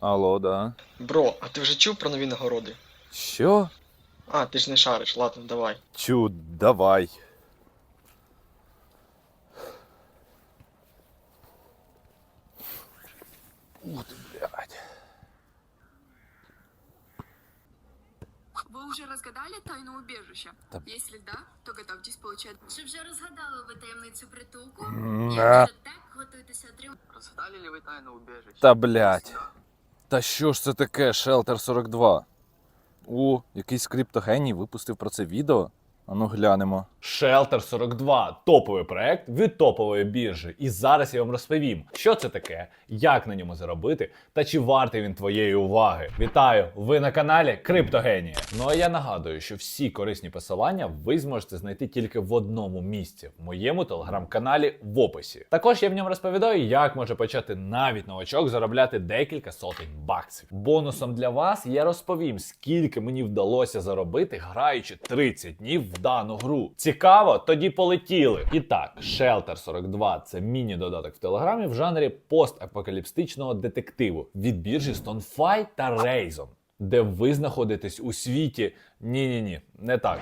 Алло, да. Бро, а ти вже чув про нові нагороди? Що? А, ти ж не шариш, ладно, давай. Чу, давай. Ух ты, блядь. Вы уже разгадали тайну убежища? Да. Если да, то готовьтесь получать. Чи вже розгадали ви таємницю притулку? М, а. Якщо так, готуйтеся отримати. Розгадали ли ви тайну убежище? Та блядь. Та що ж це таке, Shelter 42? О, якийсь криптогеній випустив про це відео. Ану глянемо. Shelter 42 топовий проект від топової біржі. І зараз я вам розповім, що це таке, як на ньому заробити та чи вартий він твоєї уваги. Вітаю! Ви на каналі Криптогенія. Ну а я нагадую, що всі корисні посилання ви зможете знайти тільки в одному місці в моєму телеграм-каналі в описі. Також я в ньому розповідаю, як може почати навіть новачок заробляти декілька сотень баксів. Бонусом для вас я розповім, скільки мені вдалося заробити, граючи 30 днів дану гру. Цікаво? Тоді полетіли. І так, Shelter 42 це міні-додаток в телеграмі в жанрі постапокаліптичного детективу від біржі StoneFi та Raison, де ви знаходитесь у світі. Ні-ні ні, не так.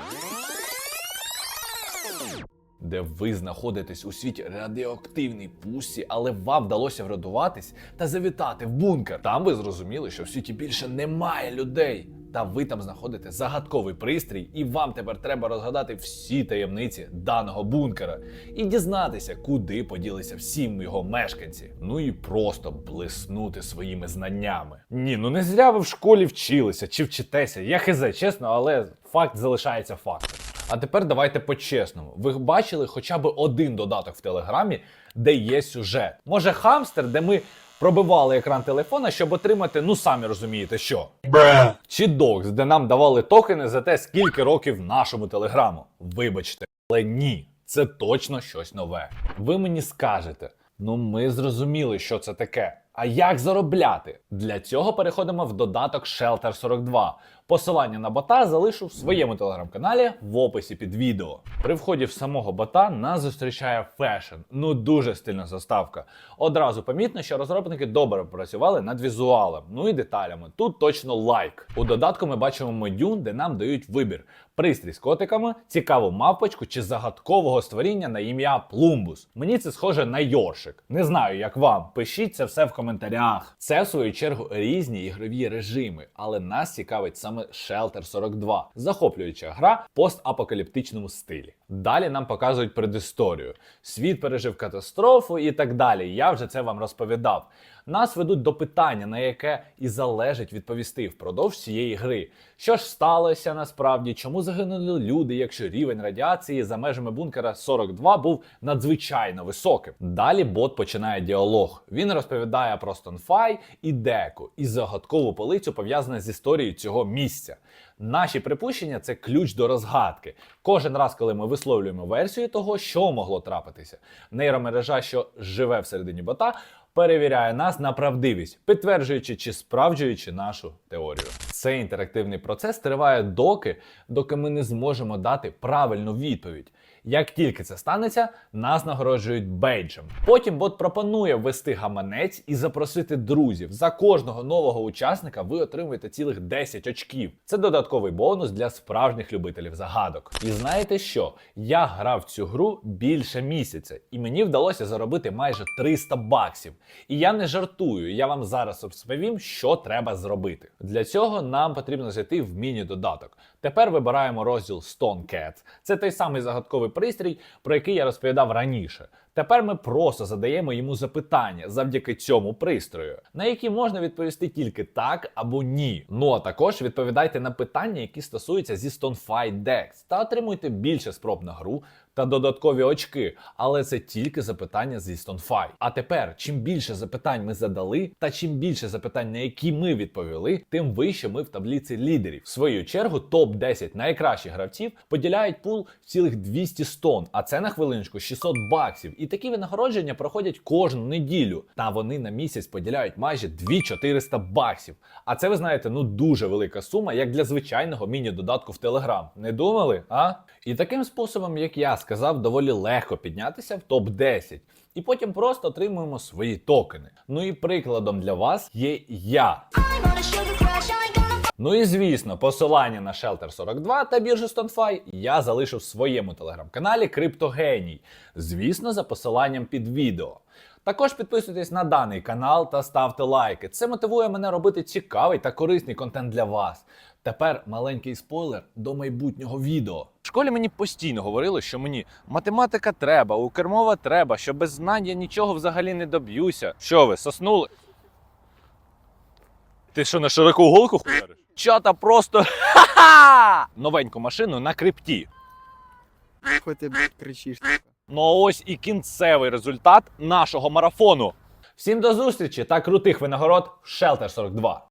Де ви знаходитесь у світі радіоактивній пусті, але вам вдалося врятуватись та завітати в бункер. Там ви зрозуміли, що в світі більше немає людей. Та ви там знаходите загадковий пристрій, і вам тепер треба розгадати всі таємниці даного бункера і дізнатися, куди поділися всі його мешканці. Ну і просто блиснути своїми знаннями. Ні, ну не зря ви в школі вчилися чи вчитеся. Я хизе, чесно, але факт залишається фактом. А тепер давайте по-чесному. Ви бачили хоча б один додаток в Телеграмі, де є сюжет. Може, хамстер, де ми пробивали екран телефона, щоб отримати, ну самі розумієте, що. Чи докс, де нам давали токени за те, скільки років нашому телеграму. Вибачте, але ні, це точно щось нове. Ви мені скажете, ну ми зрозуміли, що це таке. А як заробляти? Для цього переходимо в додаток Shelter 42. Посилання на бота залишу в своєму телеграм-каналі в описі під відео. При вході в самого бота нас зустрічає фешн. Ну дуже стильна заставка. Одразу помітно, що розробники добре працювали над візуалом, ну і деталями. Тут точно лайк. У додатку ми бачимо меню, де нам дають вибір: пристрій з котиками, цікаву мавпочку чи загадкового створіння на ім'я Плумбус. Мені це схоже на Йоршик. Не знаю, як вам. Пишіть це все в коментарях. Це в свою чергу різні ігрові режими, але нас цікавить саме Shelter 42, захоплююча гра в постапокаліптичному стилі. Далі нам показують предісторію. Світ пережив катастрофу і так далі. Я вже це вам розповідав. Нас ведуть до питання, на яке і залежить відповісти впродовж цієї гри. Що ж сталося насправді? Чому загинули люди, якщо рівень радіації за межами бункера 42 був надзвичайно високим? Далі бот починає діалог. Він розповідає про Стонфай і Деку і загадкову полицю пов'язану з історією цього місця. Наші припущення це ключ до розгадки. Кожен раз, коли ми висловлюємо версію того, що могло трапитися. Нейромережа, що живе всередині бота, перевіряє нас на правдивість, підтверджуючи чи справджуючи нашу теорію. Цей інтерактивний процес триває доки, доки ми не зможемо дати правильну відповідь. Як тільки це станеться, нас нагороджують бейджем. Потім бот пропонує ввести гаманець і запросити друзів. За кожного нового учасника ви отримуєте цілих 10 очків. Це додатковий бонус для справжніх любителів загадок. І знаєте що? Я грав цю гру більше місяця, і мені вдалося заробити майже 300 баксів. І я не жартую, я вам зараз розповім, що треба зробити. Для цього нам потрібно зайти в міні-додаток. Тепер вибираємо розділ Stone Cat. Це той самий загадковий пристрій, про який я розповідав раніше. Тепер ми просто задаємо йому запитання завдяки цьому пристрою, на які можна відповісти тільки так або ні. Ну а також відповідайте на питання, які стосуються зі StoneFi Dex, та отримуйте більше спроб на гру та додаткові очки. Але це тільки запитання зі StoneFi. А тепер, чим більше запитань ми задали, та чим більше запитань, на які ми відповіли, тим вище ми в таблиці лідерів. В свою чергу топ 10 найкращих гравців поділяють пул в цілих 200 стон, а це на хвилиночку 600 баксів. І такі винагородження проходять кожну неділю. Та вони на місяць поділяють майже 2400 баксів. А це ви знаєте, ну дуже велика сума, як для звичайного міні-додатку в Telegram. Не думали? А? І таким способом, як я сказав, доволі легко піднятися в топ 10 і потім просто отримуємо свої токени. Ну і прикладом для вас є я. Ну і звісно, посилання на Shelter 42 та біржу StoneFi я залишу в своєму телеграм-каналі Криптогеній. Звісно, за посиланням під відео. Також підписуйтесь на даний канал та ставте лайки. Це мотивує мене робити цікавий та корисний контент для вас. Тепер маленький спойлер до майбутнього відео. В школі мені постійно говорили, що мені математика треба, укермова треба, що без знань я нічого взагалі не доб'юся. Що ви, соснули? Ти що на широку голку хуяриш? Чата просто ха-ха! новеньку машину на крипті. Хуй ти, блядь, кричиш. Ну а ось і кінцевий результат нашого марафону. Всім до зустрічі та крутих винагород в Shelter 42.